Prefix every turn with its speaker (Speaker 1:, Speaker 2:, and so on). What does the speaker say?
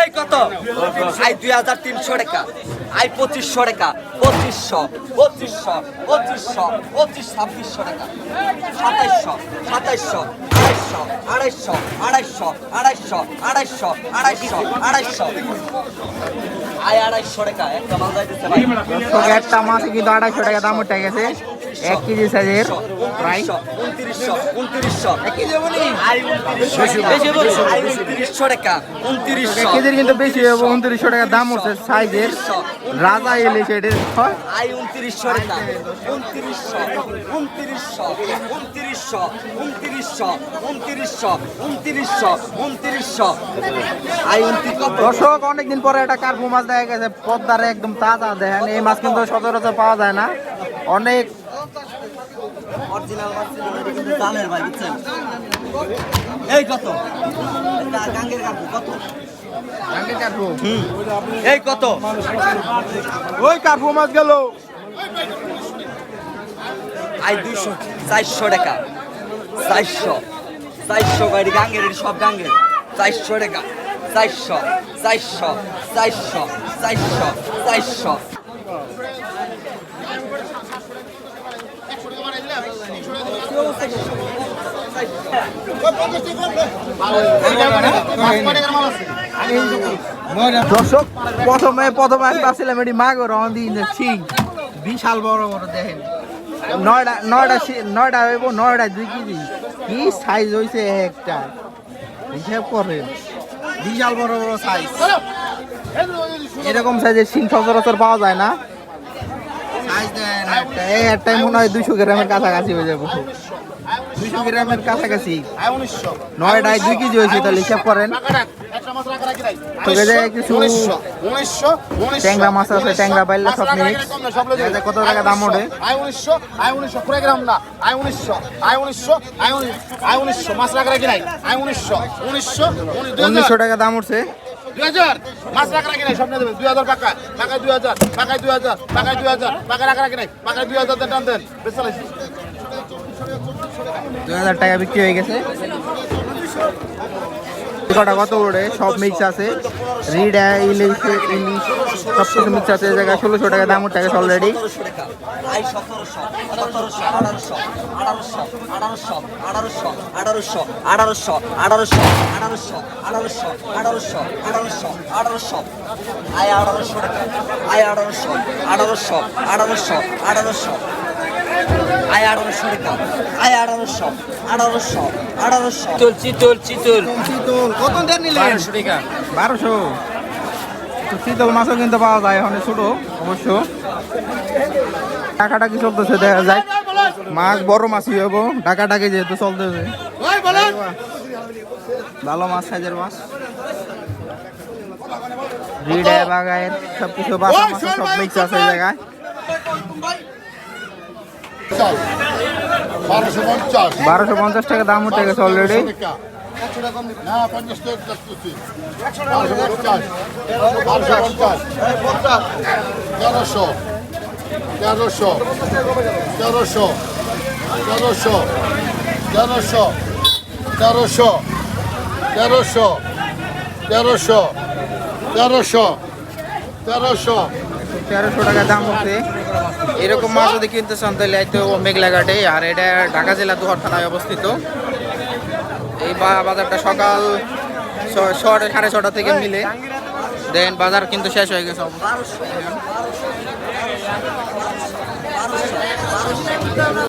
Speaker 1: এই কত? আই দুই হাজার তিনশো টাকা। আই পঁচিশশো টাকা। পঁচিশশো পঁচিশশো পঁচিশশো, পঁচিশ, ছাব্বিশশো টাকা। সাতাইশশো সাতাইশশো আড়াইশো আড়াইশো আড়াইশো আড়াইশো আড়াইশো আড়াইশো আড়াইশো আই আড়াইশো টাকা। একটা মাল যাইতেছে
Speaker 2: একটা মাছ কিন্তু আড়াইশো টাকা দাম উঠে গেছে। এক কেজি সাইজের প্রায়
Speaker 1: উনত্রিশশো উনত্রিশশো। আই উনত্রিশশো আই টাকা। উনত্রিশশো
Speaker 2: এক কেজির কিন্তু বেশি হবে উনত্রিশশো টাকা দাম উঠছে সাইজের রাজা হয়
Speaker 1: আই উনত্রিশশো টাকা। উনত্রিশশো উনত্রিশশো উনত্রিশশো উনত্রিশশো উনত্রিশশো উনত্রিশশো উনত্রিশশো। আই উনত্রিশ
Speaker 2: দর্শক অনেকদিন পরে একটা কার্পু মাছ দেখা গেছে পদ্মারে একদম তাজা দেখেন এই মাছ কিন্তু সচরাচর পাওয়া যায় না। অনেক
Speaker 1: অরিজিনাল মাছ ছিল না, কিন্তু জালের ভাই বুঝছেন? এই কত? গাঙ্গের কাকু কত? এই কত?
Speaker 2: ওই কার্পু মাছ গেল।
Speaker 1: আই দুইশো চারশো টাকা। চারশো চারশো গাড়ি গাঙ্গের সব গাঙ্গের। চারশো টাকা। চারশো চারশো চারশো চারশো চারশো।
Speaker 2: দর্শক, প্রথমে প্রথমে আমি ভাবছিলাম এটি মাগো রহন দিন সিং। বিশাল বড় বড়, দেখেন। নয়টা নয়টা নয়টা হইব নয়টা দুই কেজি। কি সাইজ হয়েছে একটা? হিসাব করেন। বিশাল বড় বড় সাইজ এরকম সাইজের সিং সচরাচর পাওয়া যায় না। সাইজ দেন একটা। এই একটাই মনে হয় দুইশো গ্রামের কাছাকাছি হয়ে যাব। দুইশো গ্রামের কাছাকাছি। নয়টায় দুই কেজি হয়েছে তাহলে হিসাব করেন। কিছু ট্যাংরা মাছ আছে ট্যাংরা বাইলে সব এটা কত টাকা দাম ওঠে
Speaker 3: আয় উনিশশো আয় উনিশশো কুড়ি গ্রাম না আয় উনিশশো আয় উনিশশো আয় আয় উনিশশো মাছ রাখা রাখি নাই। আয় উনিশশো উনিশশো
Speaker 2: উনিশশো টাকা দাম উঠছে।
Speaker 3: দুই হাজার। মাছ রাখা রাখি নাই স্বপ্নে দেবেন দুই হাজার পাকা পাকায় দুই হাজার পাকায় দুই হাজার পাকায় দুই হাজার পাকা রাখা রাখি নাই পাকায় দুই হাজার টান দেন। বেশ
Speaker 2: দুই হাজার টাকা বিক্রি হয়ে গেছে কটা কত ওড়ে সব মিক্স আছে রিড ইলিশ ইলিশ সব কিছু মিক্স আছে জায়গায় ষোলোশো টাকা দাম উঠে গেছে অলরেডি
Speaker 1: আঠারোশো আঠারোশো আঠারোশো আঠারোশো আঠারোশো টাকা আঠারোশো আঠারোশো আঠারোশো
Speaker 4: চলছি চলছি চল।
Speaker 2: কত দেন নিলেন? বারোশো তো শীতল মাছও কিন্তু পাওয়া যায় এখন ছোট অবশ্য। টাকাটা কি চলতেছে দেখা যায় মাছ বড় মাছই হব টাকাটাকি যেহেতু চলতেছে। ভালো মাছ সাইজের মাছ। রিডে বাগায়ের সব কিছু বাসা মাছ সব মিক্স আছে জায়গায়।
Speaker 3: বারোশো পঞ্চাশ
Speaker 2: টাকা দাম উঠে গেছে অলরেডি
Speaker 3: তেরোশো তেরোশো তেরোশো তেরোশো তেরোশো
Speaker 2: টাকা দাম হচ্ছে এরকম মাছ যদি কিনতে চান, তাহলে এই তো মেঘলাঘাটে আর এটা ঢাকা জেলা দুহার থানায় অবস্থিত। এই বাজারটা সকাল ছটা সাড়ে ছটা থেকে মিলে। দেন বাজার কিন্তু শেষ হয়ে গেছে অবস্থা।